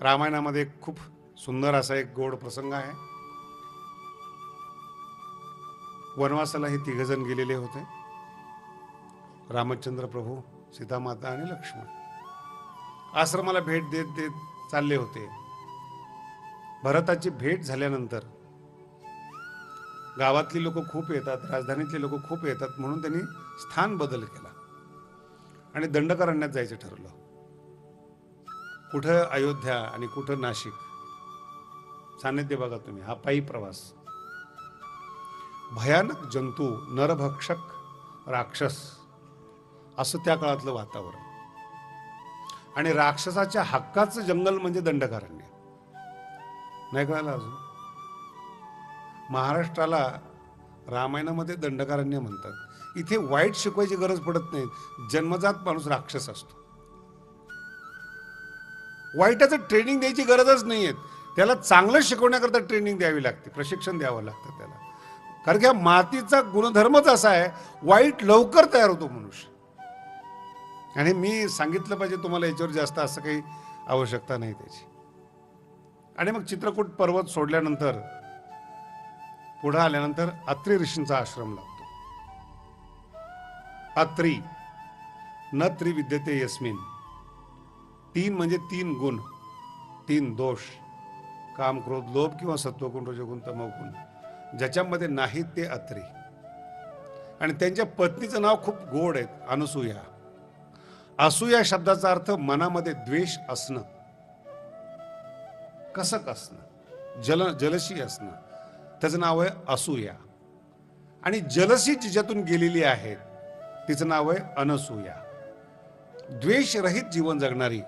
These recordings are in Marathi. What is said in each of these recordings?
रामायणामध्ये खूप सुंदर असा एक गोड प्रसंग आहे. वनवासाला हे तिघजण गेलेले होते. रामचंद्र प्रभू सीतामाता आणि लक्ष्मण. आश्रमाला भेट देत देत चालले होते. भरताची भेट झाल्यानंतर गावातली लोक खूप येतात राजधानीतले लोक खूप येतात म्हणून त्यांनी स्थान बदल केला. आणि दंडकारण्यात जायचं ठरवलं कुठं अयोध्या आणि कुठं नाशिक? सान्निध्य बघा तुम्ही हा पायी प्रवास. भयानक जंतू नरभक्षक राक्षस असं त्या काळातलं वातावरण. आणि राक्षसाच्या हक्काचं जंगल म्हणजे दंडकारण्य. नाही कळालं अजून? महाराष्ट्राला रामायणामध्ये दंडकारण्य म्हणतात. इथे वाईट शिकवायची गरज पडत नाही. जन्मजात माणूस राक्षस असतो. वाईटाचं ट्रेनिंग द्यायची गरजच नाही आहेत त्याला चांगलं शिकवण्याकरता ट्रेनिंग द्यावी लागते. प्रशिक्षण द्यावं लागतं त्याला. कारण की हा मातीचा गुणधर्मच असा आहे वाईट लवकर तयार होतो मनुष्य. आणि मी सांगितलं पाहिजे तुम्हाला याच्यावर जास्त असं काही आवश्यकता नाही त्याची. आणि मग चित्रकूट पर्वत सोडल्यानंतर पुढे आल्यानंतर अत्री ऋषींचा आश्रम लागतो. अत्री न त्रिविद्यते यस्मिन. तीन म्हणजे तीन गुण. तीन दोष. काम क्रोध लोभ किंवा सत्वगुण रजगुण तमोगुण. ज्याच्यामध्ये नाहीत ते अत्री. आणि त्यांच्या पत्नीचं नाव खूप गोड आहे अनुसूया असूया शब्दाचा अर्थ मनामध्ये द्वेष असणं. कसक असणं. जल जलशी असणं. त्याचं नाव आहे असूया. आणि जलसी जिच्यातून गेलेली आहे तिचं नाव आहे अनसूया. द्वेषरहित जीवन जगणारी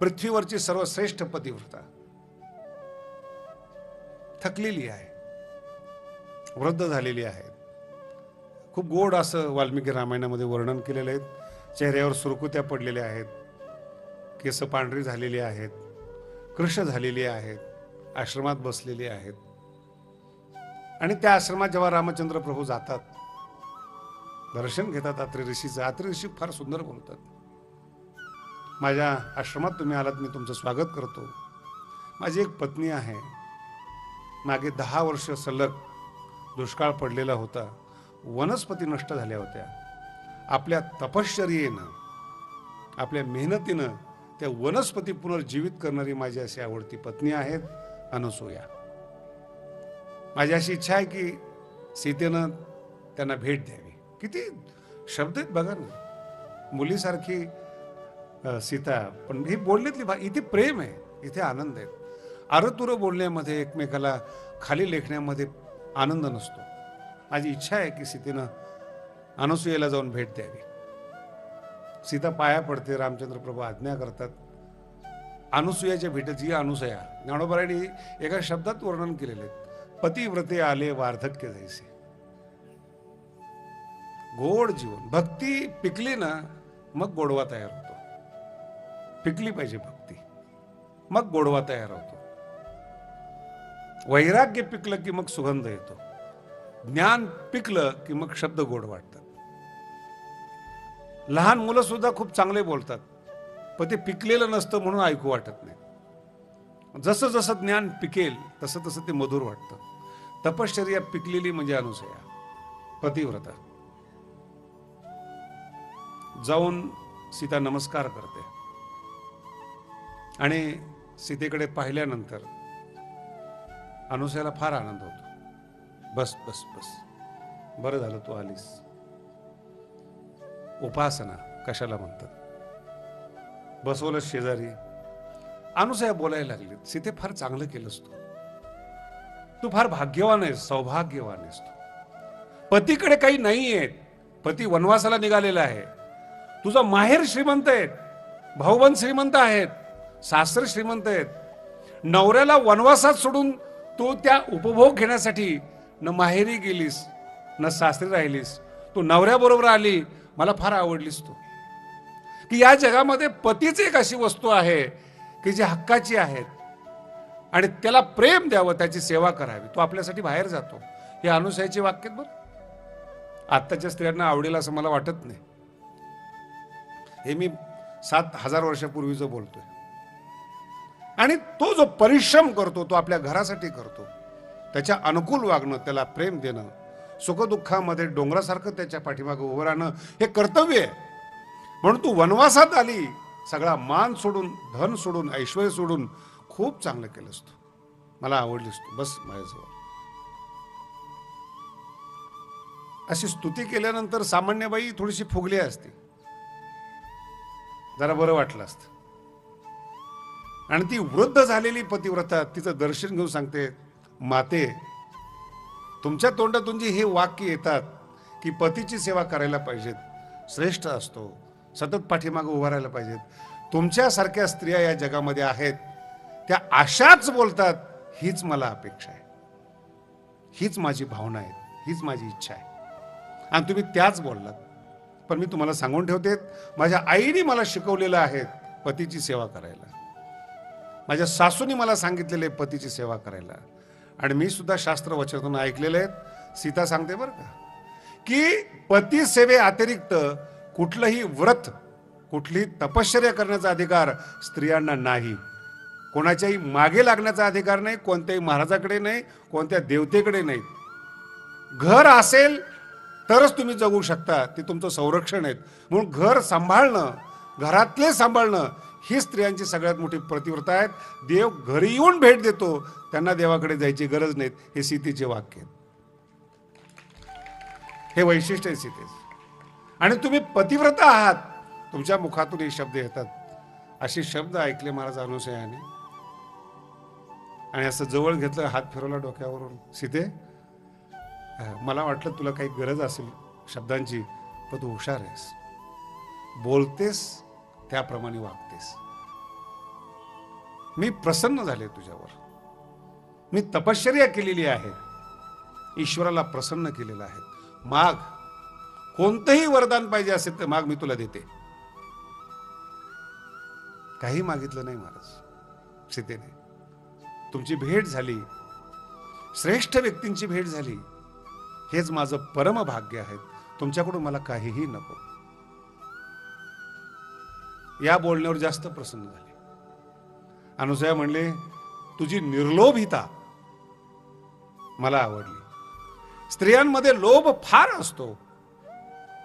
पृथ्वीवरची सर्वश्रेष्ठ पतिव्रता. थकलेली आहे. वृद्ध झालेली आहे. खूप गोड असं वाल्मिकी रामायणामध्ये वर्णन केलेलं आहे. चेहऱ्यावर सुरकुत्या पडलेल्या आहेत. केस पांढरी झालेली आहेत. कृश झालेली आहेत. आश्रमात बसलेली आहेत. आणि त्या आश्रमात जेव्हा रामचंद्र प्रभू जातात दर्शन घेतात अत्री ऋषीचं अत्री ऋषी फार सुंदर बोलतात. माझ्या आश्रमात तुम्ही आलात मी तुमचं स्वागत करतो. माझी एक पत्नी आहे. मागे दहा वर्ष सलग दुष्काळ पडलेला होता. वनस्पती नष्ट झाल्या होत्या. आपल्या तपश्चर्येनं आपल्या मेहनतीनं त्या वनस्पती पुनर्जीवित करणारी माझी अशी आवडती पत्नी आहेत अनसूया माझी अशी इच्छा आहे की सीतेनं त्यांना भेट द्यावी. किती शब्द आहेत बघा ना. मुलीसारखी सीता पण ही बोलण्यातली भा इथे प्रेम आहे इथे आनंद आहे. आरतुरं बोलण्यामध्ये एकमेकाला खाली लेखण्यामध्ये आनंद नसतो. माझी इच्छा आहे की सीतेनं अनसुयेला जाऊन भेट द्यावी. सीता पाया पडते रामचंद्र प्रभू आज्ञा करतात. अनुसूयाच्या भेटीची अनुसया ज्ञानोबरांनी एका शब्दात वर्णन केलेले पतिव्रते आले वार्धक्य जायचे. गोड जीवन भक्ती पिकली ना मग गोडवा तयार होतो. पिकली पाहिजे भक्ती. मग गोडवा तयार होतो. वैराग्य पिकलं की मग सुगंध येतो. ज्ञान पिकलं की मग शब्द गोड वाटतात. लहान मुलं सुद्धा खूप चांगले बोलतात पण ते पिकलेलं नसतं म्हणून ऐकू वाटत नाही. जसं जसं ज्ञान पिकेल तसं तसं ते मधुर वाटतं. तपश्चर्या पिकलेली म्हणजे अनुसया पतिव्रता. जाऊन सीता नमस्कार करते. आणि सीतेकडे पाहिल्यानंतर अनुसयाला फार आनंद होतो. बस बस बस. बरं झालं तू आलीस. उपासना कशाला म्हणतात? बसवलं शेजारी. अनुसया बोलायला लागली सीते फार चांगलं केलंस तू. तू फार भाग्यवान आहेस सौभाग्यवान आहेस तू. पतीकडे काही नाही आहेत पती वनवासाला निघालेला आहे. तुझा माहेर श्रीमंत आहेत. भाऊबंद श्रीमंत आहेत. सासरे श्रीमंत आहेत. नवऱ्याला वनवासात सोडून तू त्या उपभोग घेण्यासाठी न माहेरी गेलीस न सासरी राहिलीस. तू नवऱ्याबरोबर आली मला फार आवडलीस तू. की या जगामध्ये पतीच एक अशी वस्तू आहे की जी हक्काची आहेत आणि त्याला प्रेम द्यावं त्याची सेवा करावी. तो आपल्यासाठी बाहेर जातो. हे अनुसयाचे वाक्य आहेत बरं. आत्ताच्या स्त्रियांना आवडेल असं मला वाटत नाही. हे मी सात हजार वर्षापूर्वीचं बोलतोय. आणि तो जो परिश्रम करतो तो आपल्या घरासाठी करतो त्याच्या अनुकूल वागणं त्याला प्रेम देणं सुखदुःखामध्ये डोंगरासारखं त्याच्या पाठीमागं उभं राहणं हे कर्तव्य आहे. म्हणून तू वनवासात आली सगळा मान सोडून धन सोडून ऐश्वर सोडून खूप चांगलं केलंस तू. मला आवडलीस तू. बस माझ्याजवळ. अशी स्तुती केल्यानंतर सामान्य बाई थोडीशी फुगली असते. जरा बरं वाटलं असतं. आणि ती वृद्ध झालेली पतिव्रता तिचं दर्शन घेऊन सांगते माते तुमच्या तोंडातून जी हे वाक्य येतात की पतीची सेवा करायला पाहिजेत श्रेष्ठ असतो सतत पाठीमागं उभं राहायला पाहिजेत तुमच्यासारख्या स्त्रिया या जगामध्ये आहेत त्या अशाच बोलतात हीच मला अपेक्षा आहे. हीच माझी भावना आहे हीच माझी इच्छा आहे. आणि तुम्ही त्याच बोललात. पण मी तुम्हाला सांगून ठेवते माझ्या आईने मला शिकवलेलं आहे पतीची सेवा करायला. माझ्या सासूने मला सांगितलेले आहे पतीची सेवा करायला. आणि मी सुद्धा शास्त्र वचनातून ऐकलेले आहेत. सीता सांगते बरं का की पती सेवे अतिरिक्त कुठलंही व्रत कुठलीही तपश्चर्या करण्याचा अधिकार स्त्रियांना नाही. कोणाच्याही मागे लागण्याचा अधिकार नाही कोणत्याही महाराजाकडे नाही कोणत्या देवतेकडे नाही. घर असेल तरच तुम्ही जगू शकता ते तुमचं संरक्षण आहे म्हणून घर सांभाळणं घरातले सांभाळणं ही स्त्रियांची सगळ्यात मोठी प्रतिव्रता आहेत. देव घरी येऊन भेट देतो. त्यांना देवाकडे जायची गरज नाहीत. हे सीतेचे वाक्य हे वैशिष्ट्य आहे सीतेच. आणि तुम्ही पतिव्रता आहात. तुमच्या मुखातून हे शब्द येतात. असे शब्द ऐकले महाराज अनुसयाने. आणि असं जवळ घेतलं हात फिरवला डोक्यावरून. सीते मला वाटलं तुला काही गरज असेल शब्दांची पण तू हुशार आहेस. बोलतेस त्याप्रमाणे वागतेस. मी प्रसन्न झाले तुझ्यावर. मी तपश्चर्या केलेली आहे. ईश्वराला प्रसन्न केलेलं आहे. माग कोणतंही वरदान पाहिजे असेल तर माग मी तुला देते. काही मागितलं नाही महाराज सीतेने. तुमची भेट झाली. श्रेष्ठ व्यक्तींची भेट झाली. हेच माझं परम भाग्य आहे. तुमच्याकडून मला काहीही नको. या बोलण्यावर जास्त प्रसन्न झाले. अनुसया म्हणले तुझी निर्लोभिता मला आवडली. स्त्रियांमध्ये लोभ फार असतो.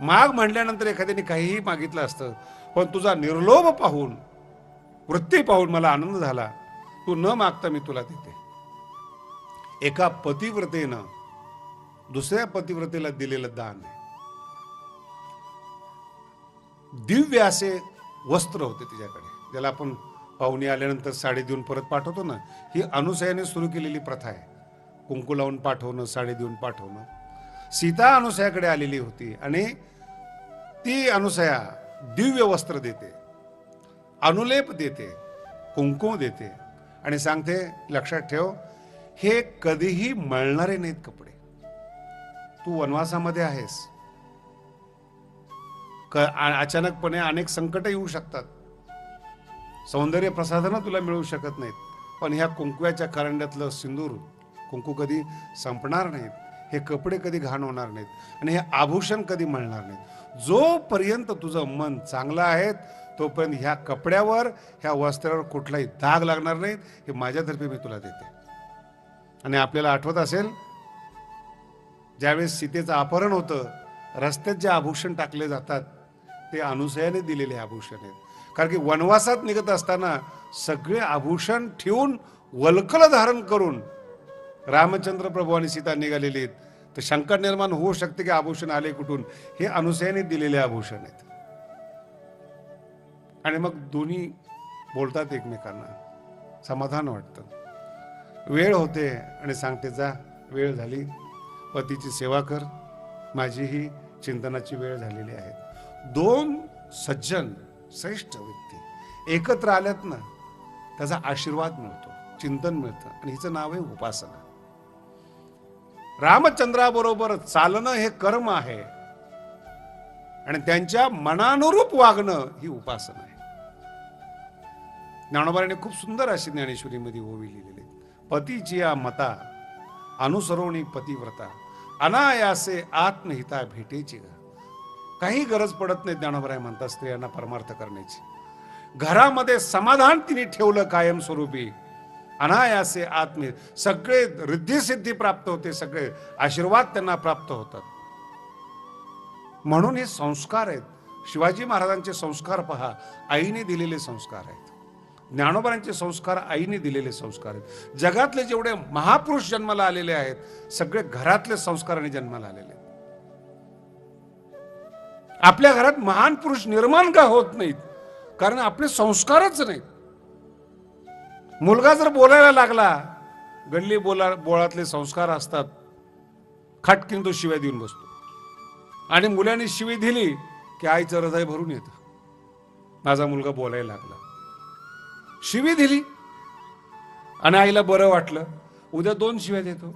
माग म्हणल्यानंतर एखाद्याने काहीही मागितलं असतं पण तुझा निर्लोभ पाहून वृत्ती पाहून मला आनंद झाला. तू न मागता मी तुला देते. एका पतिव्रतेनं दुसऱ्या पतिव्रतेला दिलेलं दान आहे. दिव्य असे वस्त्र होते तिच्याकडे ज्याला आपण पाहुणे आल्यानंतर साडी देऊन परत पाठवतो ना ही अनुसयाने सुरू केलेली प्रथा आहे. कुंकू लावून पाठवणं साडी देऊन पाठवणं. सीता अनुसयाकडे आलेली होती आणि ती अनुसया दिव्य वस्त्र देते अनुलेप देते कुंकुम देते आणि सांगते लक्षात ठेव हे कधीही मळणारे नाहीत कपडे. तू वनवासामध्ये आहेस. अचानकपणे अनेक संकट येऊ शकतात. सौंदर्य प्रसाधनं तुला मिळू शकत नाहीत. पण ह्या कुंकव्याच्या करंड्यातलं सिंदूर कुंकू कधी संपणार नाहीत हे कपडे कधी घाण होणार नाहीत आणि हे आभूषण कधी मिळणार नाहीत. जोपर्यंत तुझं मन चांगलं आहे तोपर्यंत ह्या कपड्यावर ह्या वस्त्रावर कुठलाही दाग लागणार नाहीत हे माझ्यातर्फे मी तुला देते. आणि आपल्याला आठवत असेल ज्यावेळेस सीतेचं अपहरण होतं रस्त्यात जे आभूषण टाकले जातात ते अनुसयाने दिलेले आभूषण आहेत. कारण की वनवासात निघत असताना सगळे आभूषण ठेवून वल्कल धारण करून रामचंद्र प्रभू आणि सीता निघालेली आहेत. तर शंका निर्माण होऊ शकते की आभूषण आले कुठून? हे अनुसयाने दिलेले आभूषण आहेत. आणि मग दोन्ही बोलतात एकमेकांना. समाधान वाटतं. वेळ होते आणि सांगते जा वेळ झाली. पतीची सेवा कर. माझीही चिंतनाची वेळ झालेली आहे. दोन सज्जन श्रेष्ठ व्यक्ती. एकत्र आल्यात ना त्याचा आशीर्वाद मिळतो चिंतन मिळतं आणि हिचं नाव आहे उपासना. रामचंद्राबरोबर चालणं हे कर्म आहे. आणि त्यांच्या मनानुरूप वागणं ही उपासना आहे. ज्ञानोबाने खूप सुंदर अशी ज्ञानेश्वरीमध्ये ओवी लिहिलेली पतीची या मता अनुसरवणी पतिव्रता अनायासे आत्महिता भेटेची. घर काही गरज पडत नाही ज्ञानोबराय म्हणतात स्त्रियांना परमार्थ करण्याची. घरामध्ये समाधान तिने ठेवलं कायमस्वरूपी. अनायासे आत्मे सगळे रिद्धी प्राप्त होते सगळे आशीर्वाद त्यांना प्राप्त होतात. म्हणून हे संस्कार आहेत. शिवाजी महाराजांचे संस्कार पहा आईने दिलेले संस्कार आहेत. ज्ञानोबरांचे संस्कार आईने दिलेले संस्कार आहेत. जगातले जेवढे महापुरुष जन्माला आलेले आहेत सगळे घरातले संस्काराने जन्माला आलेले आहेत. आपल्या घरात महान पुरुष निर्माण का होत नाहीत? कारण आपले संस्कारच नाहीत. मुलगा जर बोलायला लागला गल्ली बोला बोळातले संस्कार असतात. खटकीन तो शिव्या देऊन बसतो. आणि मुलांनी शिवी दिली की आईचं हृदय भरून येतं. माझा मुलगा बोलायला लागला. शिवी दिली. आणि आईला बरं वाटलं. उद्या दोन शिव्या देतो.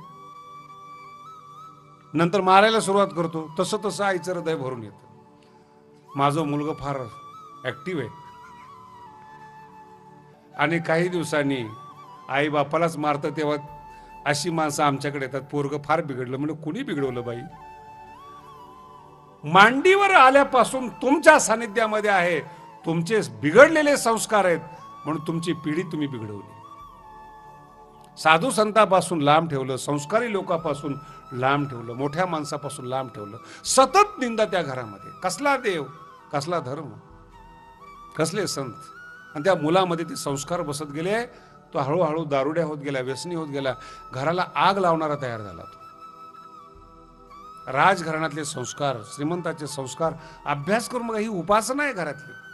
नंतर मारायला सुरुवात करतो. तसं तसं आईचं हृदय भरून येतं. माझा मुलगा फार ऍक्टिव्ह आहे. आणि काही दिवसांनी आई बापालाच मारतं तेव्हा अशी माणसं आमच्याकडे येतात. पोरग फार बिघडलं. म्हणजे कुणी बिघडवलं बाई? मांडीवर आल्यापासून तुमच्या सानिध्यामध्ये आहे. तुमचे बिघडलेले संस्कार आहेत. म्हणून तुमची पिढी तुम्ही बिघडवली. साधू संतापासून लांब ठेवलं. संस्कारी लोकांपासून लांब ठेवलं. मोठ्या माणसापासून लांब ठेवलं. सतत निंदा त्या घरामध्ये. कसला देव? कसला धर्म? कसले संत? आणि त्या मुलामध्ये ते संस्कार बसत गेले तो हळूहळू दारुड्या होत गेला व्यसनी होत गेला. घराला आग लावणारा तयार झाला तो. राजघराण्यातले संस्कार श्रीमंताचे संस्कार अभ्यास करून मग ही उपासना आहे घरातली.